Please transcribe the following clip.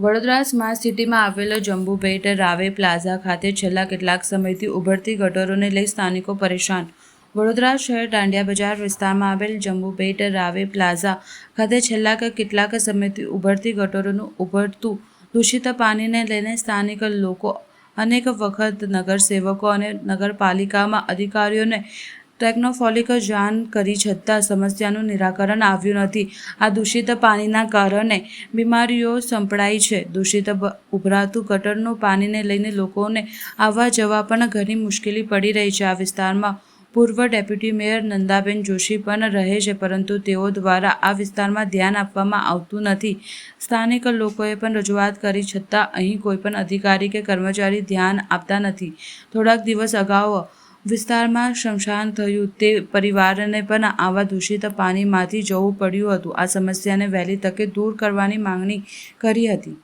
Vadodara smart સિટીમાં આવેલો જંબુભેટ રાવે પ્લાઝા ખાતે છેલ્લા કેટલાક સમયથી ઉભરતી ગટરોને લઈ સ્થાનિકો પરેશાન. વડોદરા શહેર દાંડિયા બજાર વિસ્તારમાં આવેલ જંબુભેટ રાવે પ્લાઝા ખાતે છેલ્લા કેટલાક સમયથી ઉભરતી ગટરોનું ઉભરતું દૂષિત પાણીને લઈને સ્થાનિક લોકો અનેક વખત નગરસેવકો અને નગરપાલિકામાં અધિકારીઓને ટેકનોફોલિક જાણ કરી છતાં સમસ્યાનું નિરાકરણ આવ્યું નથી. આ દૂષિત પાણીના કારણે બીમારીઓ સંપડાઈ છે. દૂષિત ઉભરાતું ગટરનું પાણીને લઈને લોકોને આવવા જવા પણ ઘણી મુશ્કેલી પડી રહી છે. આ વિસ્તારમાં પૂર્વ ડેપ્યુટી મેયર નંદાબેન જોશી પણ રહે છે, પરંતુ તેઓ દ્વારા આ વિસ્તારમાં ધ્યાન આપવામાં આવતું નથી. સ્થાનિક લોકોએ પણ રજૂઆત કરી છતાં અહીં કોઈપણ અધિકારી કે કર્મચારી ધ્યાન આપતા નથી. થોડાક દિવસ અગાઉ વિસ્તારમાં શમશાન થયું. તે પરિવારને પણ આવા દૂષિત પાણીમાંથી જવું પડ્યું હતું. આ સમસ્યાને વહેલી તકે દૂર કરવાની માંગણી કરી હતી.